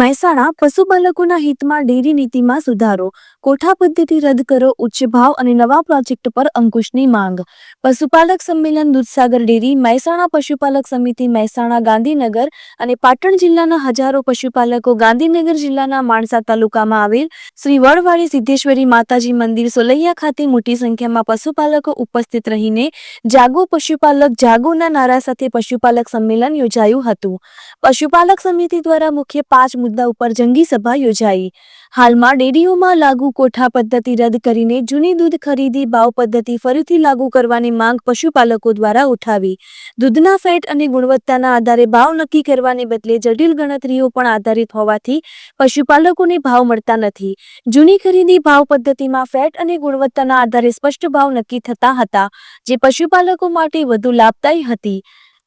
મહેસાણા પશુપાલકોના હિતમાં ડેરી નીતિમાં સુધારો. કોઠા પદ્ધતિ રદ કરો, ઉચ્ચ ભાવ અને નવા પ્રોજેક્ટ પર અંકુશની માંગ. પશુપાલક સંમેલન દૂધસાગર ડેરી, મહેસાણા પશુપાલક સમિતિ, મહેસાણા ગાંધીનગર અને પાટણ જિલ્લાના હજારો પશુપાલકો ગાંધીનગર જિલ્લાના માણસા તાલુકામાં આવેલ શ્રી વડવાળી સિદ્ધેશ્વરી માતાજી મંદિર સોલૈયા ખાતે મોટી સંખ્યામાં પશુપાલકો ઉપસ્થિત રહીને જાગો પશુપાલક જાગોના નારા સાથે પશુપાલક સંમેલન યોજાયું હતું. પશુપાલક સમિતિ દ્વારા મુખ્ય પાંચ મુદ્દા ઉપર જંગી સભા યોજાઈ. હાલમાં ડેરીઓમાં લાગુ કોઠા પદ્ધતિ રદ કરીને જૂની દૂધ ખરીદી ભાવ પદ્ધતિ ફરીથી લાગુ કરવાની માંગ પશુપાલકો દ્વારા ઉઠાવી. દૂધના ફેટ અને ગુણવત્તાના આધારે ભાવ નક્કી કરવાને બદલે જટિલ ગણતરીઓ પણ આધારિત હોવાથી પશુપાલકોને ભાવ મળતા નથી. જૂની ખરીદી ભાવ પદ્ધતિમાં ફેટ અને ગુણવત્તાના આધારે સ્પષ્ટ ભાવ નક્કી થતા હતા, જે પશુપાલકો માટે વધુ લાભદાયી હતી.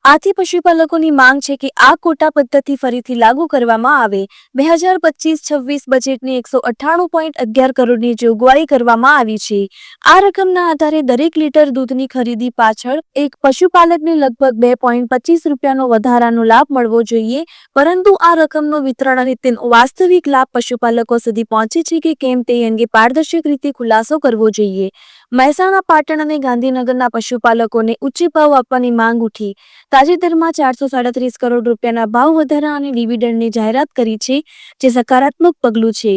આથી પશુપાલકોની માંગ છે કે આ કોટા પદ્ધતિ ફરીથી લાગુ કરવામાં આવે. બે હજાર પચીસ છવ્વીસ બજેટની એકસો અઠ્ઠાણું પોઈન્ટ અગિયાર કરોડની જોગવાઈ કરવામાં આવી છે. આ રકમના આધારે દરેક લીટર દૂધની ખરીદી પાછળ એક પશુપાલકને લગભગ બે પોઈન્ટ પચીસ રૂપિયાનો વધારાનો લાભ મળવો જોઈએ. પરંતુ આ રકમનો વિતરણ અને તેનો વાસ્તવિક લાભ પશુપાલકો સુધી પહોંચે છે કે કેમ તે અંગે પારદર્શક રીતે ખુલાસો કરવો જોઈએ. મહેસાણા, પાટણ અને ગાંધીનગરના પશુપાલકોને ઉચ્ચ ભાવ આપવાની માંગ ઉઠી. તાજેતરમાં ચારસો સાડત્રીસ કરોડ રૂપિયાના ભાવ વધારા અને ડિવિડન્ડની જાહેરાત કરી છે, જે સકારાત્મક પગલું છે.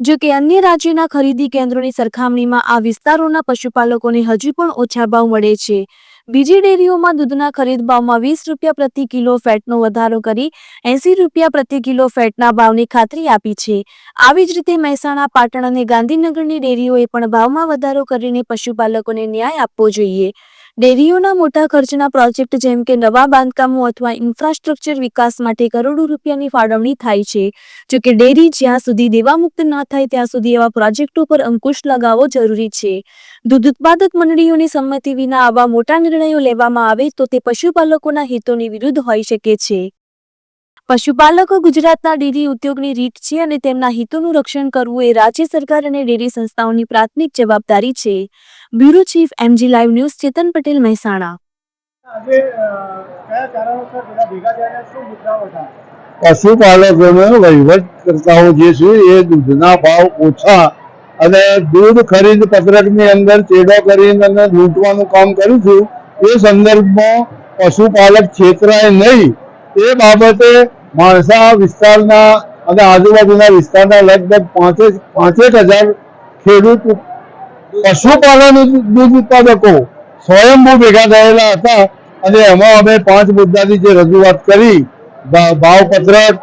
જો કે અન્ય રાજ્યોના ખરીદી કેન્દ્રોની સરખામણીમાં આ વિસ્તારોના પશુપાલકોને હજુ પણ ઓછા ભાવ મળે છે. બીજી ડેરીઓમાં દૂધના ખરીદ ભાવમાં વીસ રૂપિયા પ્રતિ કિલો ફેટનો વધારો કરી એંસી રૂપિયા પ્રતિ કિલો ફેટના ભાવની ખાતરી આપી છે. આવી જ રીતે મહેસાણા, પાટણ અને ગાંધીનગરની ડેરીઓએ પણ ભાવમાં વધારો કરીને પશુપાલકોને ન્યાય આપવો જોઈએ. ડેરીઓના મોટા ખર્ચના પ્રોજેક્ટ જેમ કે નવા બાંધકામો અથવા ઇન્ફ્રાસ્ટ્રક્ચર વિકાસ માટે કરોડો રૂપિયાની ફાળવણી થાય છે. જો કે ડેરી જ્યાં સુધી દેવામુક્ત ન થાય, ત્યાં સુધી એવા પ્રોજેક્ટો પર અંકુશ લગાવવો જરૂરી છે. દૂધ ઉત્પાદક મંડળીઓની સંમતિ વિના આવા મોટા નિર્ણયો લેવામાં આવે તો તે પશુપાલકોના હિતોની વિરુદ્ધ હોઈ શકે છે. પશુપાલકો ગુજરાતના ડેરી ઉદ્યોગની રીત છે અને તેમના હિતોનું રક્ષણ કરવું એ રાજ્ય સરકાર અને ડેરી સંસ્થાઓની પ્રાથમિક જવાબદારી છે. Bureau chief MG live news Chetan Patel Mehsana. પશુપાલકોને અ, કયા કારણોસર બધા ભેગા થયા શું મુદ્દાઓ હતા? પશુપાલકોનો વહીવટ કરતાઓ જે છે એ દૂધના ભાવ ઓછા અને દૂધ ખરીદ પત્રકની અંદર ચેડો કરીને અને લૂંટવાનું કામ કર્યું છું એ સંદર્ભમાં પશુપાલક છેતરાય નહીં. એ બાબતે માણસા વિસ્તારના અને આજુબાજુના વિસ્તારના લગભગ પાંચેક પાંચેક હજાર ખેડૂત પશુપાલન દૂધ ઉત્પાદકો સ્વયંભૂ ભેગા થયેલા હતા અને એમાં અમે પાંચ મુદ્દાની જે રજૂઆત કરી ભાવપત્રક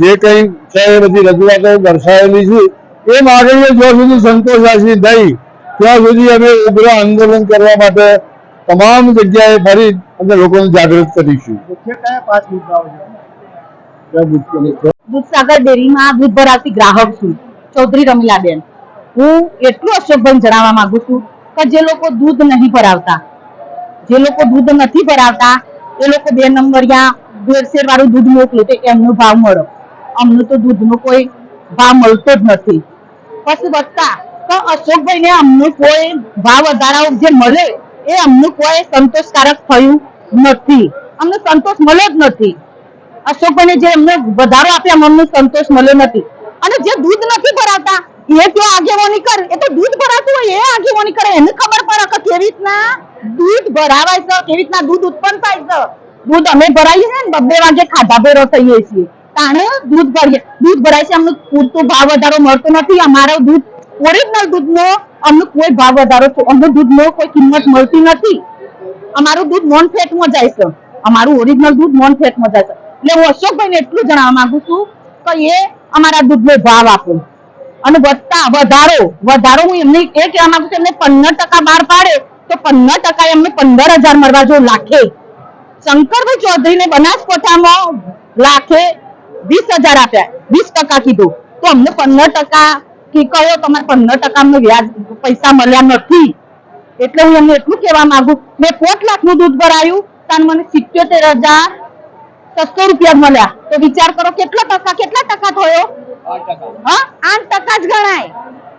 જે કંઈ છે એ બધી રજૂઆતો દર્શાવેલી છે. એ માગણીઓ જ્યાં સુધી સંતોષાશી થઈ ત્યાં સુધી અમે ઉગ્ર આંદોલન કરવા માટે તમામ જગ્યાએ ફરી અને લોકોને જાગૃત કરીશું. કયા પાંચ મુદ્દાઓ છે? દૂધસાગર ડેરીમાં દૂધ ભરાવતી ગ્રાહક છું, ચૌધરી રમીલાબેન. હું એટલું અશોકભાઈ જણાવવા માંગુ છું કે જે લોકો દૂધ નહીં ભરાવતા, જે લોકો દૂધ નથી ભરાવતા, એ લોકો બે નંબરિયા ભેળસેળ વાળું દૂધ મોકલે તો એમનો ભાવ મળો. અમને તો દૂધનો કોઈ ભાવ મળતો જ નથી. પછી વધતા તો અશોકભાઈ ને અમને કોઈ ભાવ વધારાઓ જે મળે, એ અમને કોઈ સંતોષકારક થયું નથી. અમને સંતોષ મળ્યો જ નથી. અશોકભાઈને જે એમને વધારો આપ્યા અમને સંતોષ મળ્યો નથી. અને જે દૂધ નથી ભરાતા, એ જો આગેવાની કરે. એ તો દૂધ ભરાતું હોય, એ આગેવાની કરે. એને ખબર પડે કે કેવી રીતના દૂધ ભરાવાય છે, કેવી રીતના દૂધ ઉત્પન્ન થાય છે. દૂધ અમે ભરાઈએ છીએ ને બબ્બે વાગે ખાધા ભેરો થઈએ છીએ. તાણે દૂધ ભરીએ. દૂધ ભરાય છે, અમને પૂરતો ભાવ વધારો મળતો નથી. અમારો દૂધ ઓરિજિનલ દૂધનો અમને કોઈ ભાવ વધારો અમને દૂધનો કોઈ કિંમત મળતી નથી. અમારું દૂધ નોન ફેટમાં જાય છે. અમારું ઓરિજિનલ દૂધ નોન ફેટમાં જાય છે. એટલે હું અશોકભાઈને એટલું જણાવવા માંગુ છું કે એ અમારા દૂધનો ભાવ આપો. અને વધતા વધારો વધારો હું એમને એ કહેવા માંગુ છું, એમને પંદર ટકા બહાર પાડે, તો પંદર ટકા એમને પંદર હજાર મળવા જો લાખે શંકરભાઈ ચૌધરીને બનાસકોઠામાં લાખે વીસ હજાર આપ્યા, વીસ ટકા કીધું. તો અમને પંદર ટકા કી કયો તમારે પંદર ટકા અમને વ્યાજ પૈસા મળ્યા નથી. એટલે હું એમને એટલું કહેવા માંગુ, મેં લાખ લાખનું દૂધ ભરાયું તાન મને સિત્યોતેર હજાર છસો રૂપિયા મળ્યા. તો વિચાર કરો કેટલા ટકા કેટલા ટકા થયો? હા આઠ ટકા જ ગણાય.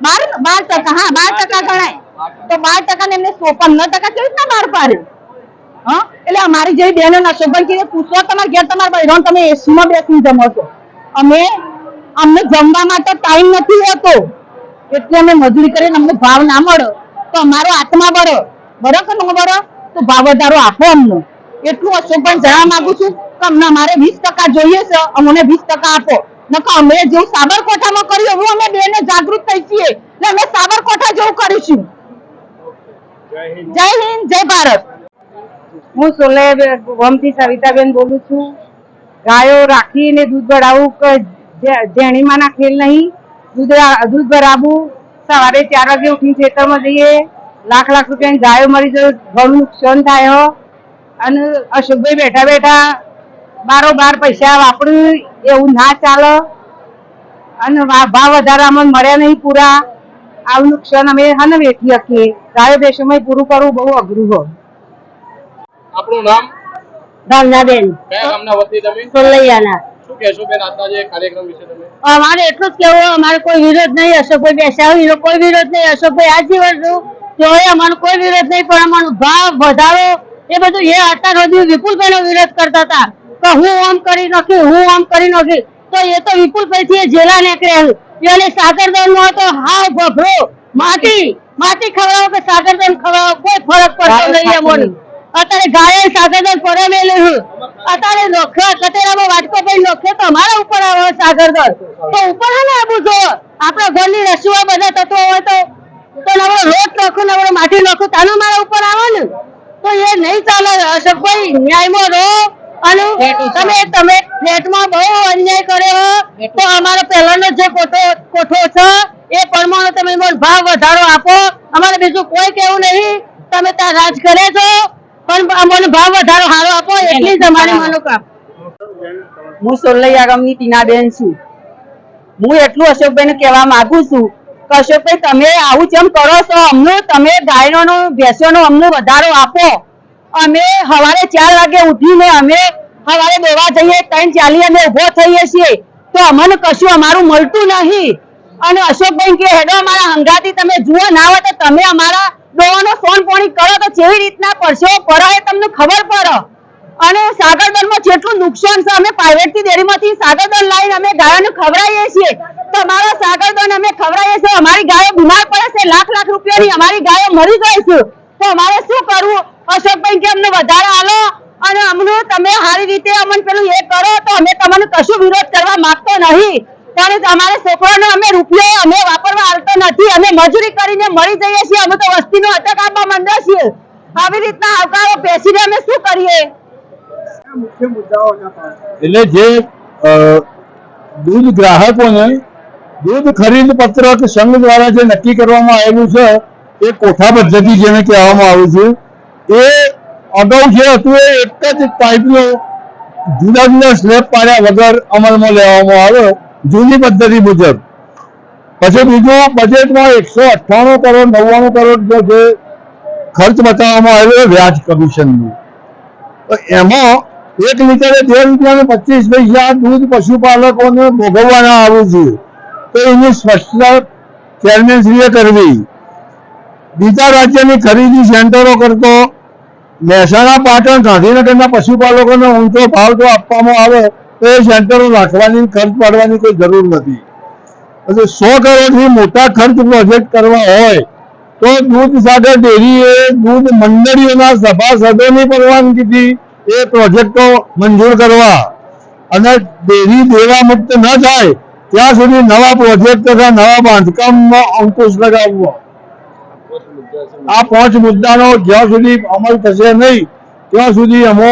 બાર બાર ટકા હા બાર ટકા ગણાય. તો બાર ટકા ને એમને સો ટકા કેવી રીતના બહાર પાડ્યું? હા એટલે અમારી જેવી બહેનો ના શોભન કીધે પૂછો તમારે ઘેર તમારે બહેનો તમે એસી માં બેસીને જમો છો. અમે અમને જમવા માટે ટાઈમ નથી હોતો. એટલે અમે મજૂરી કરીને અમને ભાવ ના મળો. તો અમારો આત્મા બળો. બરો કે ન બરો તો ભાવ વધારો આપો અમને. એટલું અશોકભાઈ જણાવવા માંગુ છું. કે મારે વીસ ટકા જોઈએ છે અમને વીસ ટકા આપો. નકા અમે જેવું સાબરકોઠામાં કર્યું એવું અમે બેને જાગૃત થઈ છીએ. અમે સાબરકોઠા જેવું કરીશું. જય હિન્દ. જય ભારત. હું સોલે ગોમથી સવિતાબેન બોલું છું. ગાયો રાખીને દૂધ ભરાવું કે જેણીમાં જેણીમાંના ખેલ નહીં? દૂધ દૂધ ભરાવું. સવારે ચાર વાગે ઉઠીને ખેતરમાં જઈએ. લાખ લાખ રૂપિયાની ગાયો મરી જાય ઘણું નુકસાન થાય અને અશોકભાઈ બેઠા બેઠા બારો બાર પૈસા વાપરું એવું ના ચાલે. અને ભાવ વધારામાં મળ્યા નહીં પૂરા. આવું નુકસાન અમે હને વેઠી શકીએ ગાયો ભેંસોમાં પૂરું કરવું બહુ અઘરું હોય. આપણું નામ? ભાવનાબેન સોલૈયાના. શું કહેશો બેન આજના જે કાર્યક્રમ વિશે તમે? અમારે એટલું જ કેવું અમારે કોઈ વિરોધ નહીં અશોકભાઈ બેસ્યા હોય કોઈ વિરોધ નહીં અશોકભાઈ આ જીવન તોય અમારો કોઈ વિરોધ નહીં પણ અમારો ભાવ વધારો. એ બધું એ અત્યાર સુધી વિપુલભાઈ નો વિરોધ કરતા હતા. કે હું આમ કરી નાખી હું આમ કરી નાખી. તો એ તો વિપુલભાઈ થી જેલા નીકળ્યા એને સાગરદાન નો તો હાવ ભભરો. માટી માટી ખવડાવો કે સાગરદાન ખવડાવો? કોઈ ફરક પડતો નહીં અમને અત્યારે ગાય સાગરદાન પરમેલું છે. અત્યારે નોખા કતેરામાં વાટકો પડી નોખે તો અમારા ઉપર આવે સાગરદાન. તો ઉપર હે ને આબુ જો આપણા ઘરની રસુઆ બધા તત્વો હોય તો. તો નવરો રોટ નાખું નવરો માટી નાખું. તાનું મારા ઉપર આવે ને? તો એ નહીં ચાલે. અશોકભાઈ ન્યાયમાં રહો. અને તમે તમે ફ્લેટમાં બહુ અન્યાય કર્યો તો અમારો પહેલાનો જે કોઠો કોઠો છે એ પ્રમાણે તમે ભાવ વધારો આપો. અમારે બીજું કોઈ કેવું નહીં. તમે ત્યાં રાજ કરે છો પણ અમને ભાવ વધારો સારો આપો એટલી જ અમારી મનોકામ હું સોલૈયા ગામની ટીનાબેન છું. હું એટલું અશોકભાઈને કહેવા માંગુ છું કે અશોકભાઈ તમે આવું જેમ કરો છો અમનું તમે ગાયનો ભેંસોનો અમને વધારો આપો. અમે સવારે ચાર વાગે ઉઠીને અમે સવારે દોવા જઈએ, ત્રણ ચાલી અમે ઊભો થઈએ છીએ. તો અમને કશું અમારું મળતું નહીં. અને અશોકભાઈ કે, હેડો, અમારા હંગાથી તમે જુઓ ના હોય તો તમે અમારા દોવાનો સોન પોણી કરો તો કેવી રીતના પડશો? પરાય તમને ખબર પડે. અને સાગરદળમાં જેટલું નુકસાન છે, અમે પ્રાઇવેટથી ડેરીમાંથી સાગરદન લાવીને અમે ગાયોને ખવડાવીએ છીએ. તો અમારા સાગરદન અમે ખવડાવીએ છીએ. અમારી ગાયો બીમાર પડે છે, લાખ લાખ રૂપિયાની અમારી ગાયો મરી જાય છે. તો અમારે શું કરવું? અશોકભાઈ કે અમને વધારે હાલો અને અમને તમે સારી રીતે અમને પેલું એ કરો તો અમે તમને કશું વિરોધ કરવા માંગતો નહીં. ત્યારે અમારે છોકરાનો અમે રૂપિયો અમે વાપરવા આવતો નથી. અમે મજૂરી કરીને મળી જઈએ છીએ. અમે તો વસ્તીનો અટક આપવા માંડ્યા છીએ. આવી રીતના આવકારો બેસીને અમે શું કરીએ? એટલે જે દૂધ ગ્રાહકોને દૂધ ખરીદ પત્રક સંઘ દ્વારા જે નક્કી કરવામાં આવેલું છે એ કોઠા પદ્ધતિ જેને કહેવામાં આવે છે. એ અગાઉ જે હતું એ એક જ પાઇપનો જુદા જુદા સ્લેબ પાડ્યા વગર અમલમાં લેવામાં આવ્યો જૂની પદ્ધતિ મુજબ. પછી બીજું બજેટમાં એકસો અઠ્ઠાણું કરોડ, નવ્વાણું કરોડ જે ખર્ચ બતાવવામાં આવ્યો વ્યાજ કમિશનનું. તો એમાં એક લીટરે બે રૂપિયા પચીસ પૈસા દૂધ પશુપાલકોને ભોગવવાના આવું છે. તો એની સ્પષ્ટતા ચેરમેનશ્રીએ કરવી. બીજા રાજ્યની ખરીદી સેન્ટરો કરતો મહેસાણા પાટણ ગાંધીનગરના પશુપાલકોને ઊંચો ભાવ જો આપવામાં આવે, તો એ સેન્ટરો રાખવાની, ખર્ચ પાડવાની કોઈ જરૂર નથી. એટલે સો કરોડથી મોટા ખર્ચ પ્રોજેક્ટ કરવા હોય, તો દૂધ સાગર ડેરીએ દૂધ મંડળીઓના સભાસદોની પરવાનગીથી એ પ્રોજેક્ટો મંજૂર કરવા. અને ડેરી દેવા મુક્ત ન થાય, ત્યાં સુધી નવા પ્રોજેક્ટ તથા નવા બાંધકામમાં અંકુશ લગાવવો. આ પાંચ મુદ્દાનો જ્યાં સુધી અમલ થશે નહીં ત્યાં સુધી અમો